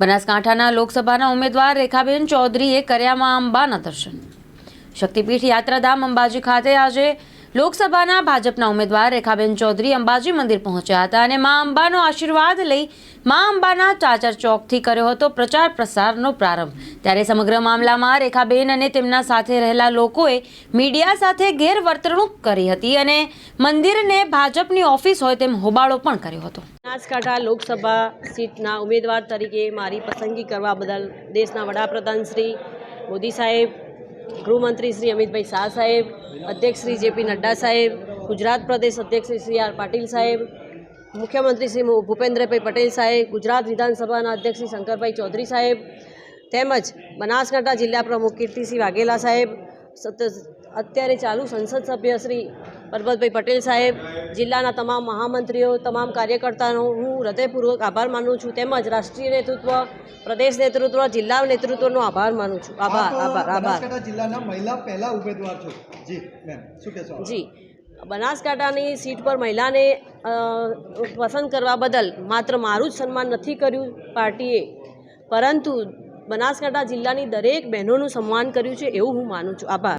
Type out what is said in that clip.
બનાસકાંઠાના લોકસભાના ઉમેદવાર રેખાબેન ચૌધરીએ કર્યામાં અંબાના દર્શન. શક્તિપીઠ યાત્રાધામ અંબાજી ખાતે આજે લોકસભાના ભાજપના ઉમેદવાર રેખાબેન ચૌધરી અંબાજી મંદિર પહોંચ્યા હતા અને મા અંબાનો આશીર્વાદ લઈ મા અંબાના ચાચર ચોકથી કર્યો હતો પ્રચાર પ્રસારનો પ્રારંભ. ત્યારે સમગ્ર મામલામાં રેખાબેન અને તેમના સાથે રહેલા લોકોએ મીડિયા સાથે ગેરવર્તણૂક કરી હતી અને મંદિરને ભાજપની ઓફિસ હોય તેમ હોબાળો પણ કર્યો હતો. બનાસકાંઠા લોકસભા સીટના ઉમેદવાર તરીકે મારી પસંદગી કરવા બદલ દેશના વડાપ્રધાન શ્રી મોદી સાહેબ ગૃહમંત્રી શ્રી અમિતભાઈ શાહ સાહેબ, અધ્યક્ષ શ્રી જેપી નડ્ડા સાહેબ, ગુજરાત પ્રદેશ અધ્યક્ષ શ્રી સી આર પાટીલ સાહેબ, મુખ્યમંત્રી શ્રી ભૂપેન્દ્રભાઈ પટેલ સાહેબ, ગુજરાત વિધાનસભાના અધ્યક્ષ શ્રી શંકરભાઈ ચૌધરી સાહેબ, તેમજ બનાસકાંઠા જિલ્લા પ્રમુખ કીર્તિસિંહ વાઘેલા સાહેબ અત્યારે ચાલુ સંસદ સભ્ય શ્રી પરબતભાઈ પટેલ સાહેબ જિલ્લાના તમામ મહામંત્રીઓ તમામ કાર્યકર્તાનો હું હૃદયપૂર્વક આભાર માનું છું. તેમજ રાષ્ટ્રીય નેતૃત્વ પ્રદેશ નેતૃત્વ જિલ્લા નેતૃત્વનો આભાર માનું છું. આભાર આભાર આભાર. જિલ્લાના મહિલા પહેલા ઉમેદવાર છો. જી શું જી. બનાસકાંઠાની સીટ પર મહિલાને પસંદ કરવા બદલ માત્ર મારું જ સન્માન નથી કર્યું પાર્ટીએ. પરંતુ બનાસકાંઠા જિલ્લાની દરેક બહેનોનું સન્માન કર્યું છે એવું હું માનું છું. આભાર.